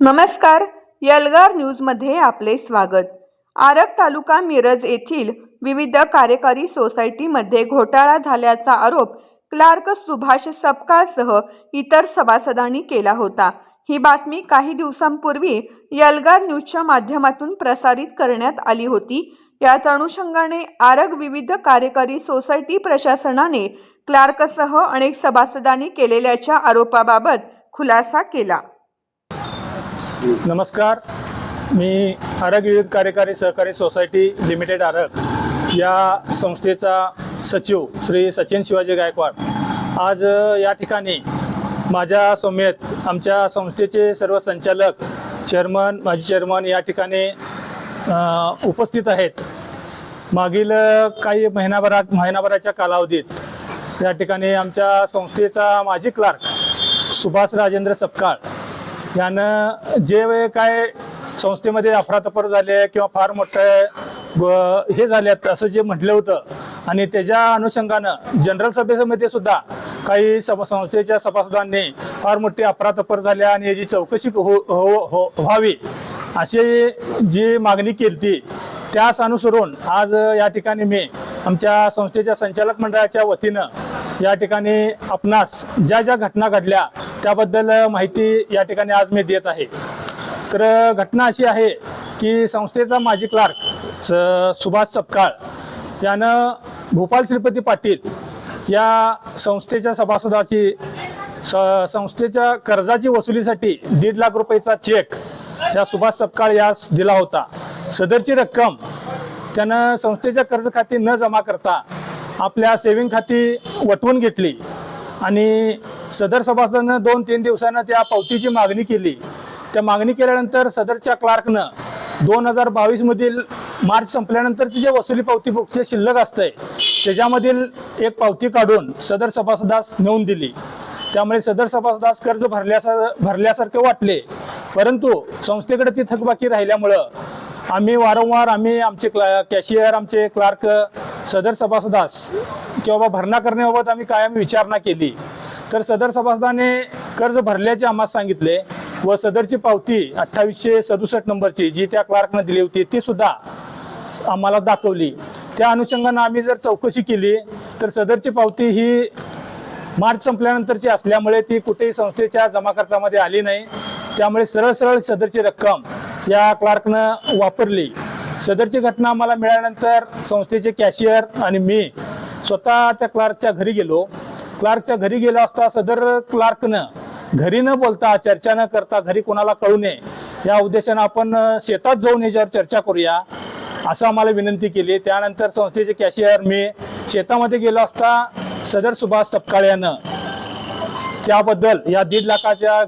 नमस्कार यलगार न्यूजमध्ये आपले स्वागत. आरग तालुका मिरज येथील विविध कार्यकारी सोसायटीमध्ये घोटाळा झाल्याचा आरोप क्लार्क सुभाष सपकाळसह इतर सभासदांनी केला होता. ही बातमी काही दिवसांपूर्वी यलगार न्यूजच्या माध्यमातून प्रसारित करण्यात आली होती. याच अनुषंगाने आरग विविध कार्यकारी सोसायटी प्रशासनाने क्लार्कसह अनेक सभासदांनी केलेल्याच्या आरोपाबाबत खुलासा केला. नमस्कार. मी आरग विविध कार्यकारी सहकारी सोसायटी लिमिटेड आरग या संस्थेचा सचिव श्री सचिन शिवाजी गायकवाड. आज या ठिकाणी माझ्या समेत आमच्या संस्थेचे सर्व संचालक चेअरमन माजी चेअरमन या ठिकाणी उपस्थित आहेत. मागील काही महिनाभरात महिनाभराच्या कालावधीत या ठिकाणी आमच्या संस्थेचा माजी क्लार्क सुभाष राजेंद्र सपकाळ यानं जे वेळ काय संस्थेमध्ये अफरातफर झाले किंवा फार मोठं हे झाल्यात असं जे म्हटलं होतं. आणि त्याच्या अनुषंगानं जनरल सभेमध्ये सुद्धा काही सभा संस्थेच्या सभासदांनी फार मोठी अफरातफर झाल्या आणि याची चौकशी हो हो हो व्हावी अशी जी मागणी केली ती त्यास अनुसरून आज या ठिकाणी मी आमच्या संस्थेच्या संचालक मंडळाच्या वतीनं या ठिकाणी आपणास ज्या ज्या घटना घडल्या त्याबद्दल माहिती या ठिकाणी आज मी देत आहे. तर घटना अशी आहे की संस्थेचा माजी क्लार्क स- सुभाष सपकाळ यानं भोपाल श्रीपती पाटील या संस्थेच्या सभासदाची स संस्थेच्या कर्जाची वसुलीसाठी दीड लाख रुपयेचा चेक या सुभाष सपकाळ यास दिला होता. सदरची रक्कम त्यानं संस्थेच्या कर्ज खाती न जमा करता आपल्या सेविंग खाती वटवून घेतली. आणि सदर सभासदानं दोन तीन दिवसानं त्या पावतीची मागणी केली. त्या मागणी केल्यानंतर सदरच्या क्लार्कनं दोन हजार बावीसमधील मार्च संपल्यानंतरची जे वसुली पावती बुकचे शिल्लक असतंय त्याच्यामधील एक पावती काढून सदर सभासदास नेऊन दिली. त्यामुळे सदर सभासदास कर्ज भरल्यासार भरल्यासारखे वाटले. परंतु संस्थेकडे ती थकबाकी राहिल्यामुळं आम्ही वारंवार आम्ही आमचे क्ला कॅशियर आमचे क्लार्क सदर सभासदास किंवा भरणा करण्याबाबत आम्ही कायम विचारणा केली. तर सदर सभासदाने कर्ज भरल्याचे आम्हाला सांगितले व सदरची पावती अठ्ठावीसशे सदुसष्ट नंबरची जी त्या क्लार्कनं दिली होती ती सुद्धा आम्हाला दाखवली. त्या अनुषंगानं आम्ही जर चौकशी केली तर सदरची पावती ही मार्च संपल्यानंतरची असल्यामुळे ती कुठेही संस्थेच्या जमा खर्चामध्ये आली नाही. त्यामुळे सरळ सरळ सदरची रक्कम या क्लार्कनं वापरली. सदरची घटना आम्हाला मिळाल्यानंतर संस्थेचे कॅशियर आणि मी स्वतः त्या क्लार्कच्या घरी गेलो. क्लार्कच्या घरी गेलो असता सदर क्लार्कनं घरी न बोलता चर्चा न करता घरी कोणाला कळू नये या उद्देशानं आपण शेतात जाऊन याच्यावर चर्चा करूया असं आम्हाला विनंती केली. त्यानंतर संस्थेचे कॅशियर मी शेतामध्ये गेलो असता सदर सुभाष सपकाळ यानं त्याबद्दल या दीड लाखाच्या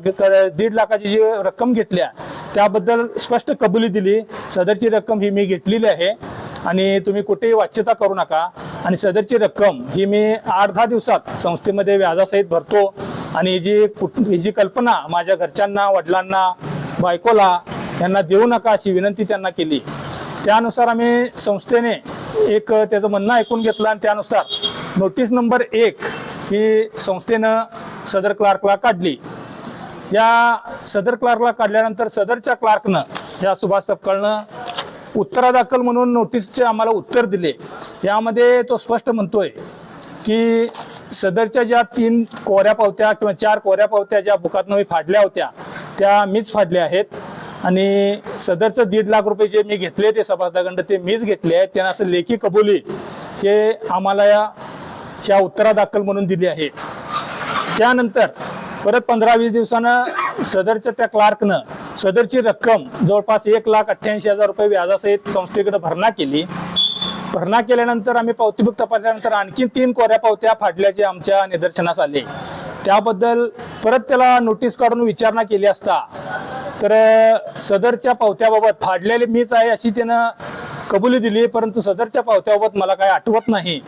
दीड लाखाची जी रक्कम घेतल्या त्याबद्दल स्पष्ट कबुली दिली. सदरची रक्कम ही मी घेतलेली आहे. आणि तुम्ही कुठेही वाच्यता करू नका. आणि सदरची रक्कम ही मी आठ दहा दिवसात संस्थेमध्ये व्याजासहित भरतो. आणि ही जी ही जी कल्पना माझ्या घरच्यांना वडिलांना बायकोला यांना देऊ नका अशी विनंती त्यांना केली. त्यानुसार आम्ही संस्थेने एक त्याचं म्हणणं ऐकून घेतलं आणि त्यानुसार नोटीस नंबर एक ही संस्थेनं सदर क्लार्कला काढली. या सदर क्लार्कला काढल्यानंतर सदरच्या क्लार्कनं या सुभाष सपकाळनं उत्तरादाखल म्हणून नोटीसचे आम्हाला उत्तर दिले. यामध्ये तो स्पष्ट म्हणतोय की सदरच्या ज्या तीन कोऱ्या पावत्या किंवा चार कोऱ्या पावत्या ज्या बुकातनं मी फाडल्या होत्या त्या मीच फाडल्या आहेत. आणि सदरचं दीड लाख रुपये जे मी घेतले ते सभासदागंड ते मीच घेतले आहेत. त्यांना असं लेखी कबुली हे आम्हाला या ह्या उत्तरादाखल म्हणून दिली आहे. त्यानंतर परत पंधरा वीस दिवसानं सदरच्या त्या क्लार्कनं सदरची रक्कम जवळपास एक लाख अठ्ठ्याऐंशी हजार रुपये व्याजासहित संस्थेकडे भरणा केली. भरणा केल्यानंतर आम्ही पावतीबुक तपासल्यानंतर आणखी तीन कोऱ्या पावत्या फाटल्याचे आमच्या निदर्शनास आले. त्याबद्दल परत त्याला नोटीस काढून विचारणा केली असता तर सदरच्या पावत्याबाबत फाडलेली मीच आहे अशी त्यानं कबुली दिली परंतु सदरच्या पावत्याबाबत मला काय आठवत नाही.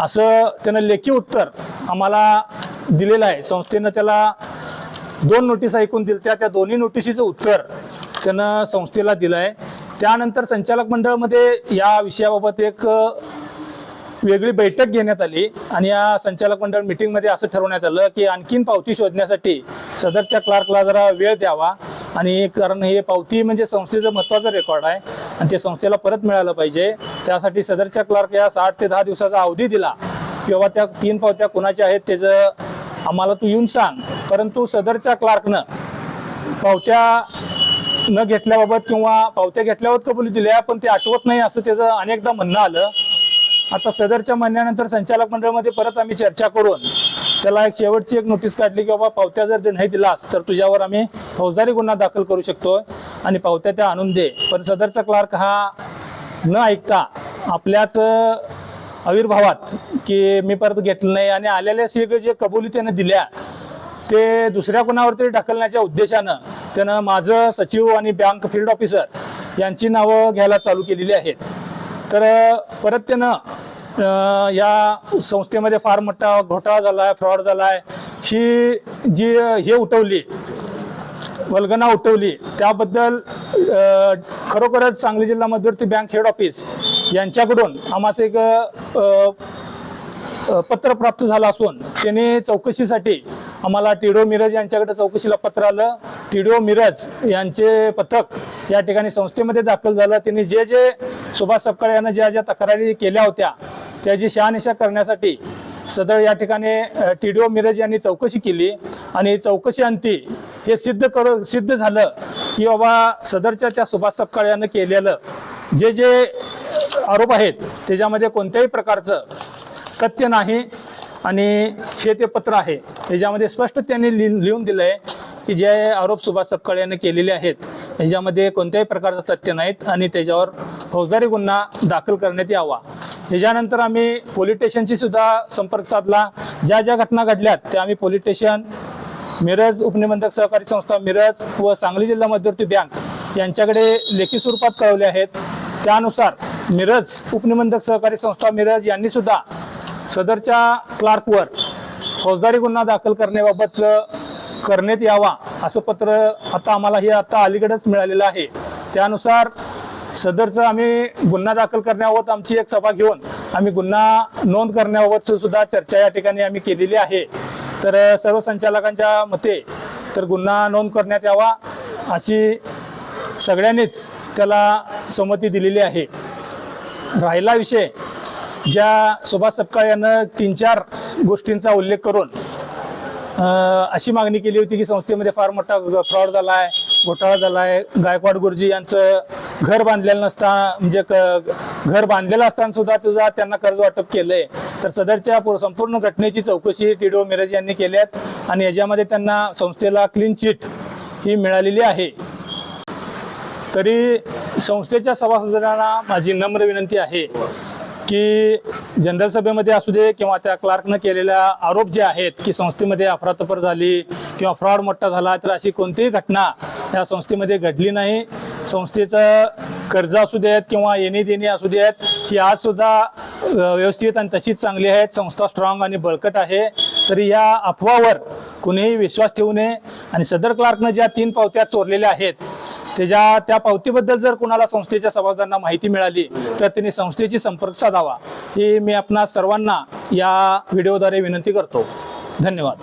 असं त्यानं लेखी उत्तर आम्हाला दिलेलं आहे. संस्थेनं त्याला दोन नोटीस ऐकून दिल त्या त्या दोन्ही नोटिसीचं उत्तर त्यानं संस्थेला दिलं आहे त्यानंतर संचालक मंडळामध्ये या विषयाबाबत एक वेगळी बैठक घेण्यात आली आणि या संचालक मंडळ मीटिंगमध्ये असं ठरवण्यात आलं की आणखीन पावती शोधण्यासाठी सदरच्या क्लार्कला जरा वेळ द्यावा आणि कारण हे पावती म्हणजे संस्थेचं महत्त्वाचं रेकॉर्ड आहे आणि ते संस्थेला परत मिळालं पाहिजे. त्यासाठी सदरच्या क्लार्क या साठ ते दहा दिवसाचा अवधी दिला. किंवा त्या तीन पावत्या कुणाच्या आहेत त्याचं आम्हाला तू येऊन सांग. परंतु सदरच्या क्लार्कनं पावत्या न घेतल्याबाबत किंवा पावत्या घेतल्याबाबत कबुली दिल्या पण ते आठवत नाही असं त्याचं अनेकदा म्हणणं आलं. आता सदरच्या म्हणण्यानंतर संचालक मंडळामध्ये परत आम्ही चर्चा करून त्याला एक शेवटची एक नोटीस काढली की बाबा पावत्या जर नाही दिलास तर तुझ्यावर आम्ही फौजदारी गुन्हा दाखल करू शकतो आणि पावत्या त्या आणून दे. पण सदरचा क्लार्क हा न ऐकता आपल्याच आविर्भावात की मी परत घेतलं नाही आणि आलेल्या सगळे जे कबुली त्यानं दिल्या ते दुसऱ्या कोणावरती ढकलण्याच्या उद्देशानं त्यानं माझं सचिव आणि बँक फील्ड ऑफिसर यांची नावं घ्यायला चालू केलेली आहेत. तर परत त्यानं या संस्थेमध्ये फार मोठा घोटाळा झाला आहे फ्रॉड झाला आहे ही जी हे उठवली वल्गना उठवली त्याबद्दल खरोखरच सांगली जिल्हा मध्यवर्ती बँक हेड ऑफिस यांच्याकडून आम्हाला एक पत्र प्राप्त झालं असून त्यांनी चौकशीसाठी आम्हाला टिडो मिरज यांच्याकडे चौकशीला पत्र आलं. टिडो मिरज यांचे पथक या ठिकाणी संस्थेमध्ये दाखल झालं. त्यांनी जे जे सुभाष सपकाळ यांना ज्या ज्या तक्रारी केल्या होत्या त्याची शहानिशा करण्यासाठी सदर या ठिकाणी टी डी ओ मिरज यांनी चौकशी केली आणि चौकशी अंती हे सिद्ध कर सिद्ध झालं की बाबा सदरच्या त्या सुभाष सपकाळ यानं केलेलं जे जे आरोप आहेत त्याच्यामध्ये कोणत्याही प्रकारचं तथ्य नाही आणि हे ते पत्र आहे. त्याच्यामध्ये स्पष्ट त्यांनी लि- लिहून दिलं आहे की जे आरोप सुभाष सपकाळ यांनी केलेले आहेत ह्याच्यामध्ये कोणत्याही प्रकारचं तथ्य नाहीत आणि त्याच्यावर फौजदारी गुन्हा दाखल करण्यात यावा. ह्याच्यानंतर आम्ही पोलीस स्टेशनशी सुद्धा संपर्क साधला. ज्या ज्या घटना घडल्यात त्या आम्ही पोलीस स्टेशन मिरज उपनिबंधक सहकारी संस्था मिरज व सांगली जिल्हा मध्यवर्ती बँक यांच्याकडे लेखी स्वरूपात कळवले आहेत. त्यानुसार मिरज उपनिबंधक सहकारी संस्था मिरज यांनी सुद्धा सदरच्या क्लार्कवर फौजदारी गुन्हा दाखल करण्याबाबतचं करण्यात यावा असं पत्र आता आम्हाला हे आता अलीकडेच मिळालेलं आहे. त्यानुसार सदरचं आम्ही गुन्हा दाखल करण्याबाबत आमची एक सभा घेऊन आम्ही गुन्हा नोंद करण्याबाबत सुद्धा चर्चा या ठिकाणी आम्ही केलेली आहे. तर सर्व संचालकांच्या मते तर गुन्हा नोंद करण्यात यावा अशी सगळ्यांनीच त्याला संमती दिलेली आहे. राहिला विषय ज्या सुभाष सपकाळ यानं तीन चार गोष्टींचा उल्लेख करून अशी मागणी केली होती की संस्थेमध्ये फार मोठा फ्रॉड झाला आहे घोटाळा झाला आहे गायकवाड गुरुजी यांचं घर बांधलेलं नसता म्हणजे घर बांधलेलं असताना सुद्धा तुझा त्यांना कर्ज वाटप केलंय. तर सदरच्या संपूर्ण घटनेची चौकशी टीडीओ मिरज यांनी केल्यात आणि याच्यामध्ये त्यांना संस्थेला क्लीन चिट ही मिळालेली आहे. तरी संस्थेच्या सभासदांना माझी नम्र विनंती आहे. की जनरल सभेमध्ये असू दे किंवा त्या क्लार्कनं केलेल्या आरोप जे आहेत की संस्थेमध्ये अफरातफर झाली किंवा फ्रॉड मोठा झाला तर अशी कोणतीही घटना या संस्थेमध्ये घडली नाही. संस्थेचं कर्ज असू देत किंवा येणी देणी असू देत ही आज सुद्धा व्यवस्थित आणि तशीच चांगली आहेत संस्था स्ट्रॉंग आणि बळकट आहे. तरी या अफवावर कुणीही विश्वास ठेवू नये आणि सदर क्लार्कनं ज्या तीन पावत्या चोरलेल्या आहेत त्याच्या त्या पावतीबद्दल जर कुणाला संस्थेच्या सभासदांना माहिती मिळाली तर त्यांनी संस्थेची संपर्क साधावा. ही मी आपणा सर्वांना या व्हिडिओद्वारे विनंती करतो. धन्यवाद.